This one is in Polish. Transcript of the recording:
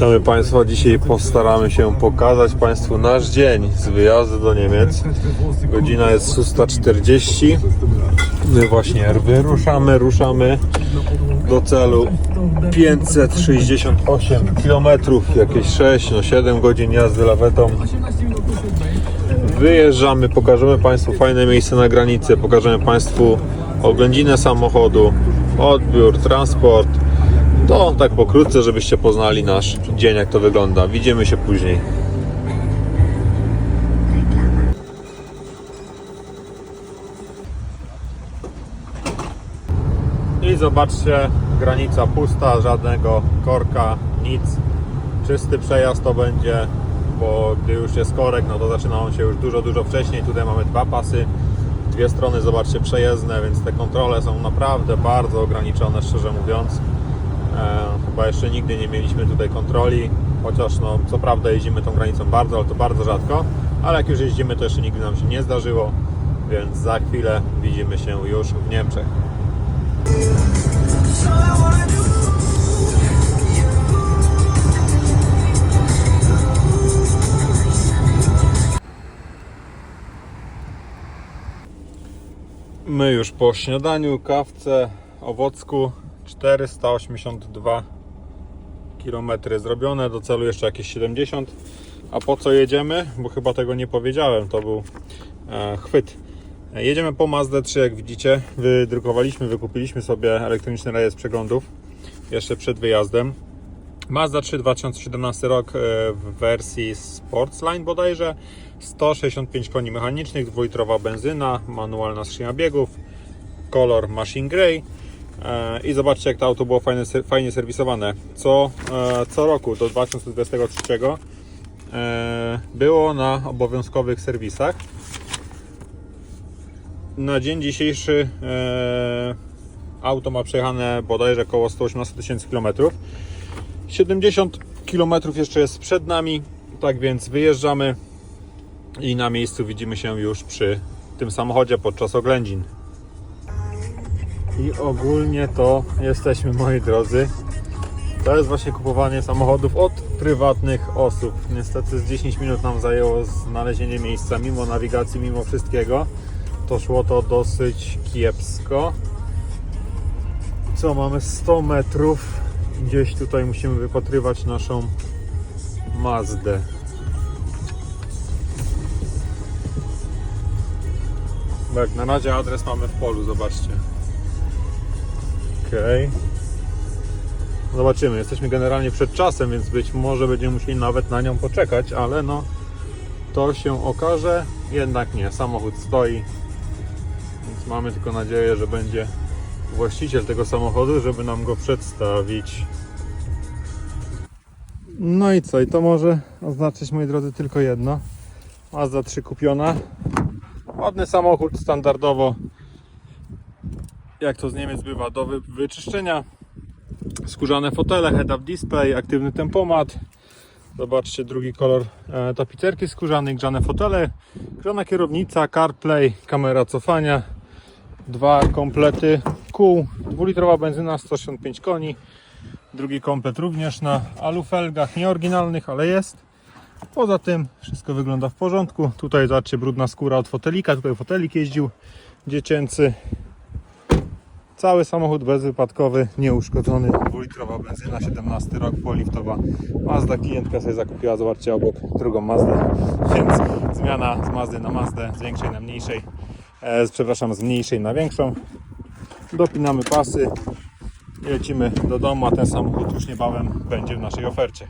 Witamy Państwa. Dzisiaj postaramy się pokazać Państwu nasz dzień z wyjazdu do Niemiec. Godzina jest 6.40. My właśnie wyruszamy, ruszamy do celu 568 km, jakieś 6, no 7 godzin jazdy lawetą. Wyjeżdżamy, pokażemy Państwu fajne miejsce na granicy, pokażemy Państwu oględzinę samochodu, odbiór, transport. To tak pokrótce, żebyście poznali nasz dzień, jak to wygląda. Widzimy się później. I zobaczcie, granica pusta, żadnego korka, nic. Czysty przejazd to będzie, bo gdy już jest korek, no to zaczyna on się już dużo, dużo wcześniej. Tutaj mamy dwa pasy, dwie strony, zobaczcie, przejezdne, więc te kontrole są naprawdę bardzo ograniczone, szczerze mówiąc. E, chyba jeszcze nigdy nie mieliśmy tutaj kontroli, chociaż no, co prawda jeździmy tą granicą bardzo, ale to bardzo rzadko. Ale jak już jeździmy, to jeszcze nigdy nam się nie zdarzyło, więc za chwilę widzimy się już w Niemczech. My już po śniadaniu, kawce, owocku 482 km zrobione, do celu jeszcze jakieś 70. A po co jedziemy? Bo chyba tego nie powiedziałem, to był e, chwyt. Jedziemy po Mazda 3, jak widzicie. Wydrukowaliśmy, wykupiliśmy sobie elektroniczny rejestr przeglądów jeszcze przed wyjazdem. Mazda 3 2017 rok e, w wersji Sportsline bodajże 165 koni mechanicznych, dwulitrowa benzyna, manualna skrzynia biegów, kolor machine grey i zobaczcie jak to auto było fajnie, fajnie serwisowane. Co, e, co roku do 2023 e, było na obowiązkowych serwisach. Na dzień dzisiejszy e, auto ma przejechane bodajże około 118 tysięcy kilometrów. 70 km jeszcze jest przed nami, tak więc wyjeżdżamy i na miejscu widzimy się już przy tym samochodzie podczas oględzin. I ogólnie to jesteśmy, moi drodzy. To jest właśnie kupowanie samochodów od prywatnych osób. Niestety z 10 minut nam zajęło znalezienie miejsca, mimo nawigacji, mimo wszystkiego. To szło to dosyć kiepsko. Co, mamy 100 metrów gdzieś tutaj musimy wypatrywać naszą Mazdę. Tak, na razie adres mamy w polu, zobaczcie. Okej. Zobaczymy, jesteśmy generalnie przed czasem, więc być może będziemy musieli nawet na nią poczekać, ale no to się okaże. Jednak nie, samochód stoi, więc mamy tylko nadzieję, że będzie właściciel tego samochodu, żeby nam go przedstawić. No i co? I to może oznaczać, moi drodzy, tylko jedno. Mazda 3 kupiona. Ładny samochód, standardowo. Jak to z Niemiec bywa, do wy- wyczyszczenia. Skórzane fotele, head-up display, aktywny tempomat. Zobaczcie, drugi kolor e, tapicerki skórzanej, grzane fotele, grzana kierownica, CarPlay, kamera cofania, dwa komplety kół, dwulitrowa benzyna, 165 koni, drugi komplet również na alufelgach, nieoryginalnych, ale jest. Poza tym wszystko wygląda w porządku. Tutaj zobaczcie brudna skóra od fotelika, tutaj fotelik jeździł dziecięcy. Cały samochód bezwypadkowy, nieuszkodzony, dwulitrowa benzyna, 17 rok, poliftowa Mazda. Klientka sobie zakupiła, zobaczcie obok drugą Mazdę, więc zmiana z Mazdy na Mazdę, z większej na mniejszej, e, z- przepraszam, z mniejszej na większą. Dopinamy pasy i lecimy do domu, a ten samochód już niebawem będzie w naszej ofercie.